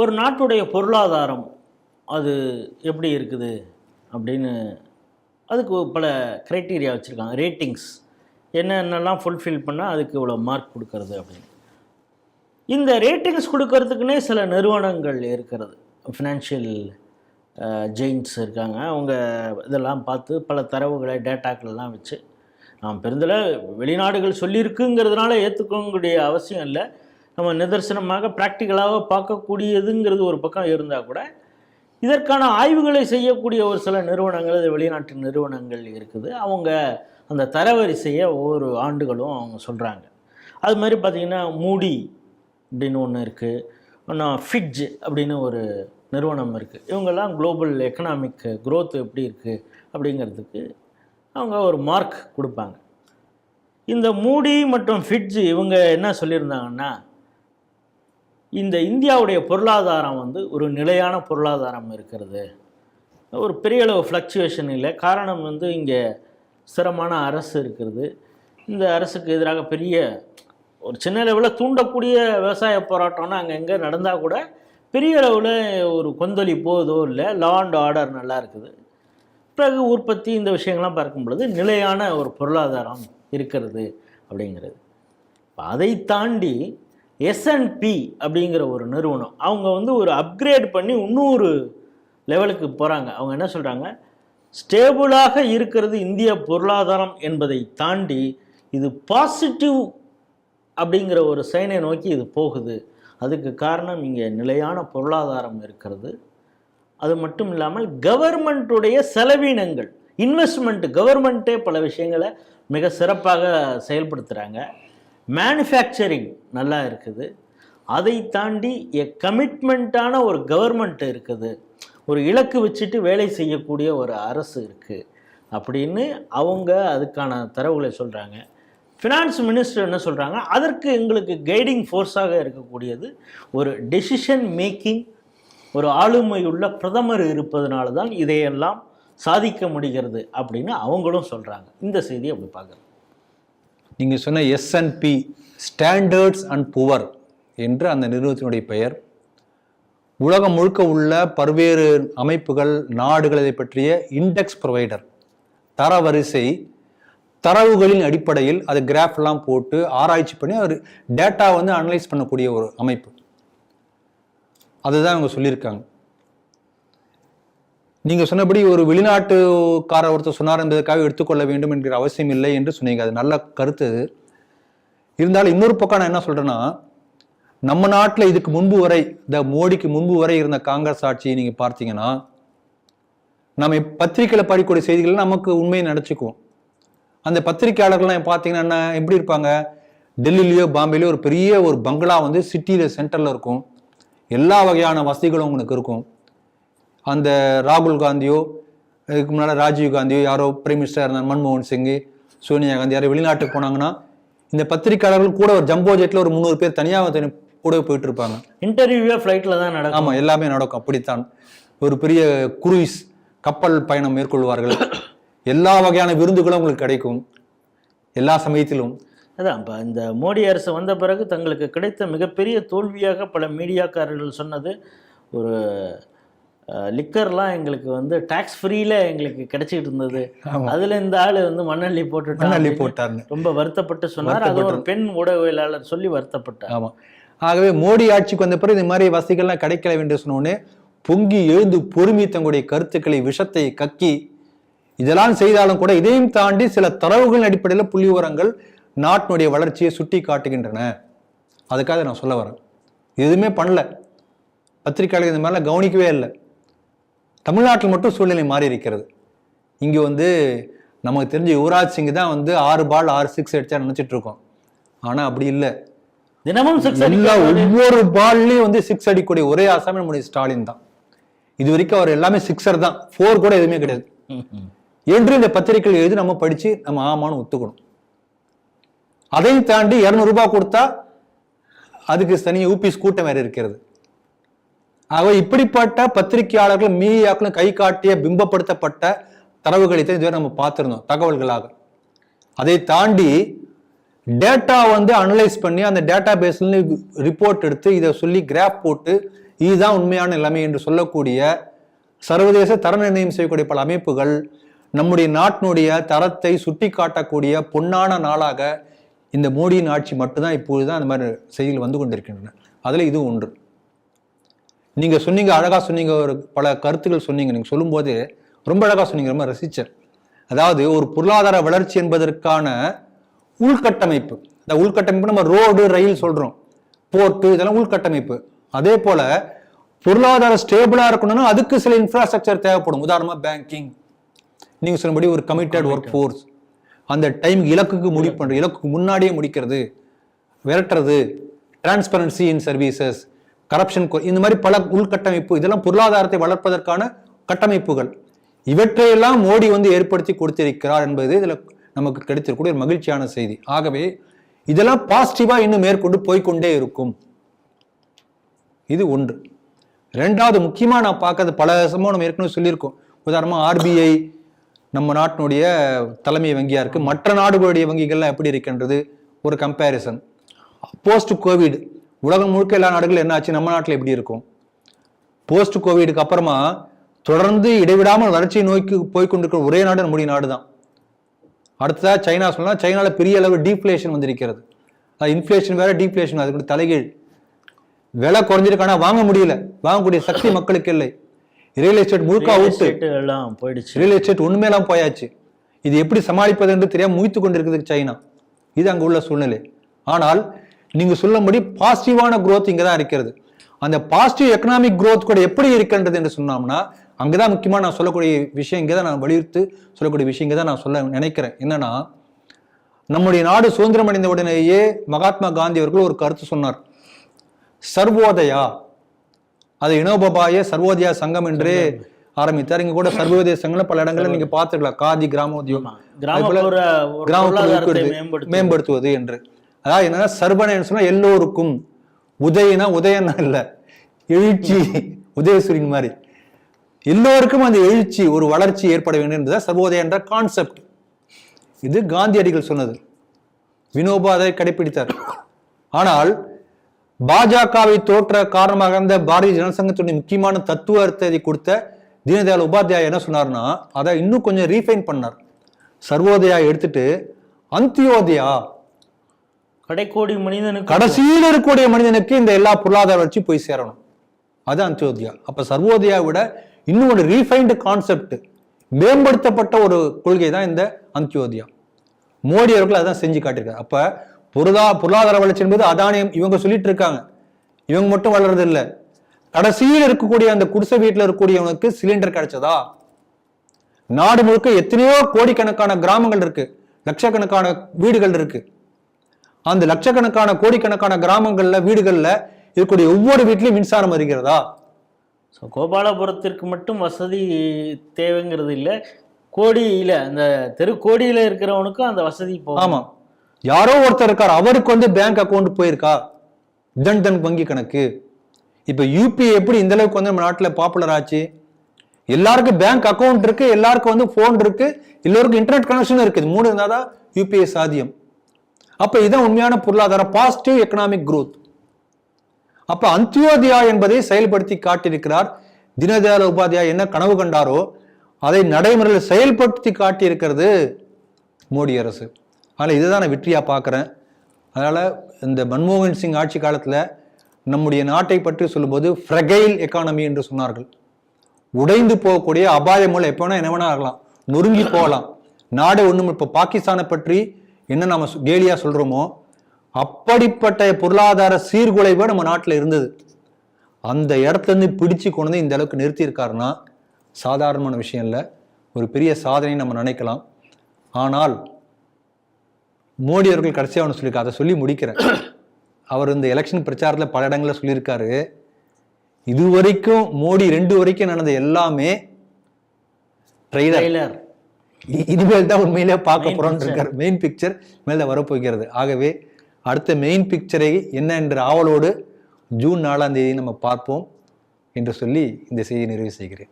ஒரு நாட்டுடைய பொருளாதாரம் அது எப்படி இருக்குது அப்படின்னு அதுக்கு பல க்ரைட்டீரியா வச்சுருக்காங்க. ரேட்டிங்ஸ் என்னென்னலாம் ஃபுல்ஃபில் பண்ணால் அதுக்கு இவ்வளோ மார்க் கொடுக்கறது அப்படின்னு. இந்த ரேட்டிங்ஸ் கொடுக்கறதுக்குன்னே சில நிறுவனங்கள் இருக்கிறது. ஃபினான்ஷியல் ஜெயின்ஸ் இருக்காங்க. அவங்க இதெல்லாம் பார்த்து பல தரவுகளை டேட்டாக்கள்லாம் வச்சு நாம் பெருந்தல வெளிநாடுகள் சொல்லியிருக்குங்கிறதுனால ஏற்றுக்கக்கூடிய அவசியம் இல்லை. நம்ம நிதர்சனமாக ப்ராக்டிக்கலாக பார்க்கக்கூடியதுங்கிறது ஒரு பக்கம் இருந்தால் கூட இதற்கான ஆய்வுகளை செய்யக்கூடிய ஒரு சில நிறுவனங்கள் இது வெளிநாட்டு நிறுவனங்கள் இருக்குது. அவங்க அந்த தரவரிசையை ஒவ்வொரு ஆண்டுகளும் அவங்க சொல்கிறாங்க அது மாதிரி பார்த்திங்கன்னா மூடி அப்படின்னு ஒன்று இருக்குது இன்னும் ஃபிட்ஜ் அப்படின்னு ஒரு நிறுவனம் இருக்குது இவங்கெல்லாம் குளோபல் எக்கனாமிக் க்ரோத் எப்படி இருக்குது அப்படிங்கிறதுக்கு அவங்க ஒரு மார்க் கொடுப்பாங்க. இந்த மூடி மற்றும் ஃபிட்ஜ் இவங்க என்ன சொல்லியிருந்தாங்கன்னா இந்த இந்தியாவுடைய பொருளாதாரம் வந்து ஒரு நிலையான பொருளாதாரம் இருக்கிறது. ஒரு பெரிய அளவு ஃப்ளக்சுவேஷன் இல்லை. காரணம் வந்து இங்கே ஸ்திரமான அரசு இருக்கிறது. இந்த அரசுக்கு எதிராக பெரிய ஒரு சின்ன லெவலில் தூண்டக்கூடிய விவசாய போராட்டம்னா அங்கே எங்கே நடந்தால் கூட பெரிய அளவில் ஒரு கொந்தளிப்போ இதோ இல்லை லா அண்ட் ஆர்டர் நல்லா இருக்குது. பிறகு உற்பத்தி இந்த விஷயங்கள்லாம் பார்க்கும் பொழுது நிலையான ஒரு பொருளாதாரம் இருக்கிறது அப்படிங்கிறது. அதை தாண்டி எஸ்என்பி அப்படிங்கிற ஒரு நிறுவனம். அவங்க வந்து ஒரு அப்கிரேட் பண்ணி இன்னொரு லெவலுக்கு போகிறாங்க அவங்க என்ன சொல்கிறாங்க ஸ்டேபிளாக இருக்கிறது இந்திய பொருளாதாரம் என்பதை தாண்டி இது பாசிட்டிவ் அப்படிங்கிற ஒரு சைனை நோக்கி இது போகுது. அதுக்கு காரணம் இங்கே நிலையான பொருளாதாரம் இருக்கிறது. அது மட்டும் இல்லாமல் கவர்மெண்ட்டுடைய செலவினங்கள். இன்வெஸ்ட்மெண்ட் கவர்மெண்ட்டே பல விஷயங்களை மிக சிறப்பாக செயல்படுத்துகிறாங்க மேனுஃபேக்சரிங் நல்லா இருக்குது. அதை தாண்டி எ கமிட்மெண்ட்டான ஒரு கவர்மெண்ட் இருக்குது. ஒரு இலக்கு வச்சுட்டு வேலை செய்யக்கூடிய ஒரு அரசு இருக்குது அப்படின்னு அவங்க அதுக்கான தரவுகளை சொல்கிறாங்க ஃபினான்ஸ் மினிஸ்டர் என்ன சொல்கிறாங்க அதற்கு எங்களுக்கு கைடிங் ஃபோர்ஸாக இருக்கக்கூடியது ஒரு டெசிஷன் மேக்கிங் ஒரு ஆளுமையுள்ள பிரதமர் இருப்பதனால தான் இதையெல்லாம் சாதிக்க முடிகிறது அப்படின்னு அவங்களும் சொல்கிறாங்க இந்த செய்தியை அப்படி பார்க்குறேன் நீங்கள் சொன்ன எஸ்என்பி ஸ்டாண்டர்ட்ஸ் அண்ட் புவர் என்று அந்த நிறுவனத்தினுடைய பெயர். உலகம் முழுக்க உள்ள பல்வேறு அமைப்புகள் நாடுகள் இதை பற்றிய இண்டெக்ஸ் ப்ரொவைடர் தரவரிசை தரவுகளின் அடிப்படையில் அது கிராஃப்லாம் போட்டு ஆராய்ச்சி பண்ணி ஒரு டேட்டா வந்து அனலைஸ் பண்ணக்கூடிய ஒரு அமைப்பு. அதுதான் அவங்க சொல்லியிருக்காங்க. நீங்கள் சொன்னபடி ஒரு வெளிநாட்டுக்கார ஒருத்தர் சொன்னார் என்பதற்காக எடுத்துக்கொள்ள வேண்டும் என்கிற அவசியம் இல்லை என்று சொன்னீங்க. அது நல்ல கருத்து இருந்தாலும் இன்னொரு பக்கம் நான் என்ன சொல்கிறேன்னா நம்ம நாட்டில் இதுக்கு முன்பு வரை இந்த மோடிக்கு முன்பு வரை இருந்த காங்கிரஸ் ஆட்சியை நீங்கள் பார்த்தீங்கன்னா நம்ம பத்திரிகையில் படிக்கக்கூடிய செய்திகள் நமக்கு உண்மையை நினச்சிக்குவோம். அந்த பத்திரிக்கையாளர்கள்லாம் பார்த்தீங்கன்னா என்ன எப்படி இருப்பாங்க? டெல்லியிலயோ பாம்பேலையோ ஒரு பெரிய ஒரு பங்களா வந்து சிட்டியில் சென்டரில் இருக்கும். எல்லா வகையான வசதிகளும் உங்களுக்கு இருக்கும். அந்த ராகுல் காந்தியோ இதுக்கு முன்னால் ராஜீவ் காந்தியோ யாரோ பிரைம் மினிஸ்டர் இருந்தார் மன்மோகன் சிங் சோனியா காந்தி யாரோ வெளிநாட்டுக்கு போனாங்கன்னா இந்த பத்திரிக்கையாளர்கள் கூட ஒரு ஜம்போ ஜெட்ல ஒரு முந்நூறு பேர் தனியாக கூட போயிட்டு இருப்பாங்க. இன்டர்வியூவே ஃப்ளைட்டில் தான் நடக்கும். ஆமா எல்லாமே நடக்கும் அப்படித்தான். ஒரு பெரிய குரூஸ் கப்பல் பயணம் மேற்கொள்வார்கள். எல்லா வகையான விருந்துகளும் உங்களுக்கு கிடைக்கும். எல்லா சமயத்திலும். அதான் இப்போ இந்த மோடி அரசு வந்த பிறகு தங்களுக்கு கிடைத்த மிகப்பெரிய தோல்வியாக பல மீடியாக்காரர்கள் சொன்னது ஒரு லிக்கர்லாம் எங்களுக்கு வந்து டாக்ஸ் ஃப்ரீல எங்களுக்கு கிடைச்சிட்டு இருந்தது. அதுல இந்த ஆளு வந்து மண்ணள்ளி போட்டுட்டான் மண்ணள்ளி போட்டார்னு ரொம்ப வருத்தப்பட்டு சொன்னார். அது ஒரு பெண் ஊடகவியலாளர் சொல்லி வருத்தப்பட்டார். ஆமா. ஆகவே மோடி ஆட்சிக்கு வந்த பிறகு இந்த மாதிரி வசதிகள்லாம் கிடைக்கல என்று சொன்னோடனே பொங்கி எழுந்து பொறுமி தங்களுடைய கருத்துக்களை விஷத்தை கக்கி இதெல்லாம் செய்தாலும் கூட இதையும் தாண்டி சில தரவுகளின் அடிப்படையில் புள்ளி விவரங்கள் நாட்டினுடைய வளர்ச்சியை சுட்டி காட்டுகின்றன அதுக்காக நான் சொல்ல வரேன். எதுவுமே பண்ணல. பத்திரிகையாளர்கள் இந்த மாதிரிலாம் கவனிக்கவே இல்லை. தமிழ்நாட்டில் மட்டும் சூழ்நிலை மாறி இருக்கிறது இங்கே வந்து நமக்கு தெரிஞ்ச யுவராஜ் சிங் தான் வந்து ஆறு பால் ஆறு சிக்ஸ் அடிச்சா நினைச்சிட்டு இருக்கோம். ஆனா அப்படி இல்லை. தினமும் சிக்ஸ் எல்லா ஒவ்வொரு பால்லயும் வந்து சிக்ஸ் அடிக்கக்கூடிய ஒரே ஆசாமி நம்முடைய ஸ்டாலின் தான். இது வரைக்கும் அவர் எல்லாமே சிக்ஸர் தான். ஃபோர் கூட எதுவுமே கிடையாது. என்று இந்த பத்திரிகைகள் எழுதி நம்ம படிச்சு நம்ம ஆமான்னு ஒத்துக்கணும். அதையும் தாண்டி இருநூறு ரூபாய் கொடுத்தா அதுக்கு தனி யூபிஎஸ் கூட்டம் வேற இருக்கிறது. ஆகவே இப்படிப்பட்ட பத்திரிகையாளர்கள் மீடியாக்களும் கை காட்டிய பிம்பப்படுத்தப்பட்ட தரவுகளை தான் இதுவரை நம்ம பார்த்துருந்தோம் தகவல்களாக. அதை தாண்டி டேட்டா வந்து அனலைஸ் பண்ணி அந்த டேட்டா பேஸ்ல ரிப்போர்ட் எடுத்து இதை சொல்லி கிராப் போட்டு இதுதான் உண்மையான நிலைமை என்று சொல்லக்கூடிய சர்வதேச தர நிர்ணயம் செய்யக்கூடிய பல அமைப்புகள் நம்முடைய நாட்டினுடைய தரத்தை சுட்டி காட்டக்கூடிய பொன்னான நாளாக இந்த மோடியின் ஆட்சி மட்டும்தான் இப்பொழுதுதான் அந்த மாதிரி செய்திகள் வந்து கொண்டிருக்கின்றன. அதில் இது ஒன்று. நீங்க சொன்னீங்க அழகா சொன்னீங்க ஒரு பல கருத்துக்கள் சொன்னீங்க. நீங்க சொல்லும்போது ரொம்ப அழகா சொன்னீங்க ரொம்ப ரசிச்சேன். அதாவது ஒரு பொருளாதார வளர்ச்சி என்பதற்கான உள்கட்டமைப்பு. இந்த உள்கட்டமைப்பு நம்ம ரோடு ரயில் சொல்றோம். போர்ட்டு இதெல்லாம் உள்கட்டமைப்பு. அதே போல பொருளாதார ஸ்டேபிளா இருக்கணும்னா அதுக்கு சில இன்ஃப்ராஸ்ட்ரக்சர் தேவைப்படும். உதாரணமா பேங்கிங் நீங்க சொன்னபடி ஒரு கமிட்டட் ஒர்க் ஃபோர்ஸ் அந்த டைம் இலக்குக்கு முடிவு பண்றது இலக்குக்கு முன்னாடியே முடிக்கிறது விரட்டுறது டிரான்ஸ்பரன்சி இன் சர்வீசஸ் கரப்ஷன் இந்த மாதிரி பல உள்கட்டமைப்பு இதெல்லாம் பொருளாதாரத்தை வளர்ப்பதற்கான கட்டமைப்புகள். இவற்றையெல்லாம் மோடி வந்து ஏற்படுத்தி கொடுத்திருக்கிறார் என்பது இதுல நமக்கு கிடைத்திருக்கக்கூடிய ஒரு மகிழ்ச்சியான செய்தி. ஆகவே இதெல்லாம் பாசிட்டிவா இன்னும் மேற்கொண்டு போய்க்கொண்டே இருக்கும். இது ஒன்று. ரெண்டாவது முக்கியமா நான் பார்க்கறது பல சம்பவம் நம்ம ஏற்கனவே சொல்லியிருக்கோம். உதாரணமா ஆர்பிஐ நம்ம நாட்டினுடைய தலைமை வங்கியா இருக்கு. மற்ற நாடுகளுடைய வங்கிகள்லாம் எப்படி இருக்கின்றது? ஒரு கம்பேரிசன் போஸ்ட் கோவிட் உலகம் முழுக்க எல்லா நாடுகளும் என்ன ஆச்சு நம்ம நாட்டில் எப்படி இருக்கும்? போஸ்ட் கோவிடுக்கு அப்புறமா தொடர்ந்து இடைவிடாமல் வளர்ச்சியை நோக்கி போய் கொண்டிருக்கிற ஒரே நாடு நம்முடைய நாடு தான் அடுத்ததா சைனா சொல்லலாம் சைனால பெரிய அளவு டீஃப்ளேஷன் வந்திருக்கிறது. இன்ஃப்ளேஷன் வேற டீஃப்ளேஷன் அதுக்கு தலைகீழ். விலை குறைஞ்சிருக்கு ஆனா வாங்க முடியல. வாங்கக்கூடிய சக்தி மக்களுக்கு இல்லை. ரியல் எஸ்டேட் முழுக்க அவுட்டு எல்லாம் போயிடுச்சு. ரியல் எஸ்டேட் உண்மையெல்லாம் போயாச்சு. இது எப்படி சமாளிப்பது என்று தெரியாம முயத்து கொண்டிருக்கிறது சைனா. இது அங்க உள்ள சூழ்நிலை. ஆனால் நீங்க சொல்லும்படி பாசிட்டிவான growth இங்க தான் இருக்கிறது. அந்த பாசிட்டிவ் எக்கனாமிக் growth கூட எப்படி இருக்கின்றது என்று சொன்னோம்னா அங்கதான் முக்கியமா நான் சொல்லக்கூடிய விஷயம் இங்கே தான் நான் வலியுறுத்து சொல்லக்கூடிய விஷயம் இங்கே தான் நான் சொல்ல நினைக்கிறேன். என்னன்னா நம்முடைய நாடு சுதந்திரம் அடைந்த உடனேயே மகாத்மா காந்தி அவர்கள் ஒரு கருத்து சொன்னார். சர்வோதயா அது இனோபபாய சர்வோதயா சங்கம் என்றே ஆரம்பித்தார். இங்க கூட சர்வோதய சங்கம்ல பல இடங்கள்ல நீங்க பார்த்துக்கலாம் காதி கிராமோதயம் மேம்படுத்த மேம்படுத்துவது என்று. அதாவது என்னன்னா சர்வன சொன்னா எல்லோருக்கும். உதயனா உதயனா இல்லை. எழுச்சி உதயசூரியன் மாதிரி. எல்லோருக்கும் அந்த எழுச்சி ஒரு வளர்ச்சி ஏற்பட வேண்டும் என்பதை சர்வோதய என்ற கான்செப்ட் இது காந்தியடிகள் சொன்னது. வினோபா அதை கடைபிடித்தார் ஆனால் பாஜகவை தோற்ற காரணமாக இருந்த பாரதிய ஜனசங்கத்துடைய முக்கியமான தத்துவ கொடுத்த தீனதயாள் உபாத்யாயா என்ன சொன்னார்னா அதை இன்னும் கொஞ்சம் ரீஃபைன் பண்ணார். சர்வோதயா எடுத்துட்டு அந்தியோதயா கடைக்கோடி மனிதனுக்கு கடைசியில் இருக்கக்கூடிய மனிதனுக்கு இந்த எல்லா பொருளாதார வளர்ச்சி போய் சேரணும். அது அந்தியோதயா அப்ப சர்வோதயா விட இன்னும் ஒரு ரீஃபைன்டு கான்செப்ட் மேம்படுத்தப்பட்ட ஒரு கொள்கை தான் இந்த அந்தியோதயா மோடி அவர்கள் அதான் செஞ்சு காட்டியிருக்காரு. அப்ப பொருளா பொருளாதார வளர்ச்சி என்பது அதானியம் இவங்க சொல்லிட்டு இருக்காங்க. இவங்க மட்டும் வளர்றது இல்ல. கடைசியில் இருக்கக்கூடிய அந்த குடிசை வீட்டில் இருக்கக்கூடியவனுக்கு சிலிண்டர் கிடைச்சதா? நாடு முழுக்க எத்தனையோ கோடிக்கணக்கான கிராமங்கள் இருக்கு. லட்சக்கணக்கான வீடுகள் இருக்கு. அந்த லட்சக்கணக்கான கோடிக்கணக்கான கிராமங்கள்ல வீடுகள்ல இருக்கக்கூடிய ஒவ்வொரு வீட்லயும் மின்சாரம் வருகிறதா? ஸோ கோபாலபுரத்திற்கு மட்டும் வசதி தேவைங்கிறது இல்லை. கோடியில் அந்த தெரு கோடியில் இருக்கிறவனுக்கும் அந்த வசதி ஆமா. யாரோ ஒருத்தர் இருக்கார். அவருக்கு வந்து பேங்க் அக்கவுண்ட் போயிருக்கா? ஜன் தன் வங்கி கணக்கு. இப்ப யூபிஐ எப்படி இந்த அளவுக்கு வந்து நம்ம நாட்டுல பாப்புலர் ஆச்சு? எல்லாருக்கும் பேங்க் அக்கவுண்ட் இருக்கு எல்லாருக்கும் வந்து போன் இருக்கு எல்லோருக்கும் இன்டர்நெட் கனெக்ஷன் இருக்குது. மூணு இருந்தாதான் யூபிஐ சாத்தியம். அப்ப இதான் உண்மையான பொருளாதார பாசிட்டிவ் எக்கனாமிக் குரோத் அப்ப அந்தியோதயா என்பதை செயல்படுத்தி காட்டியிருக்கிறார். தீனதயாள் உபாத்யாயா என்ன கனவு கண்டாரோ அதை நடைமுறையில் செயல்படுத்தி காட்டியிருக்கிறது மோடி அரசு. அதனால் இதுதான் நான் வெற்றியாக பார்க்குறேன். அதனால் இந்த மன்மோகன் சிங் ஆட்சி காலத்தில் நம்முடைய நாட்டை பற்றி சொல்லும்போது ஃப்ரெகைல் எக்கானமி என்று சொன்னார்கள். உடைந்து போகக்கூடிய அபாயங்கள் எப்போ வேணா என்ன வேணா ஆகலாம். நொறுங்கி போகலாம். நாடு ஒன்றும் இப்போ பாகிஸ்தானை பற்றி என்ன நம்ம கேலியாக கேலியா சொல்றோமோ அப்படிப்பட்ட பொருளாதார சீர்குலைவு நம்ம நாட்டில் இருந்தது. அந்த இடத்துல இருந்து பிடிச்சு கொண்டு வந்து இந்த அளவுக்கு நிறுத்தியிருக்காருன்னா சாதாரணமான விஷயம் இல்லை. ஒரு பெரிய சாதனை நம்ம நினைக்கலாம். ஆனால் மோடி அவர்கள் கடைசியாக ஒன்று சொல்லியிருக்காரு அதை சொல்லி முடிக்கிறேன். அவர் இந்த எலெக்ஷன் பிரச்சாரத்தில் பல இடங்களில் சொல்லியிருக்காரு. இது வரைக்கும் மோடி ரெண்டு வரைக்கும் நடந்த எல்லாமே ட்ரெய்லர் இனிமேல் தான் உண்மையிலே பார்க்க Main போறோம் picture. இருக்கார். மெயின் பிக்சர் மேல வரப்போகிறது. ஆகவே அடுத்த மெயின் பிக்சரை என்ன என்ற ஆவலோடு ஜூன் நாலாம் தேதி நம்ம பார்ப்போம் என்று சொல்லி இந்த செய்தியை நிறைவு செய்கிறேன்.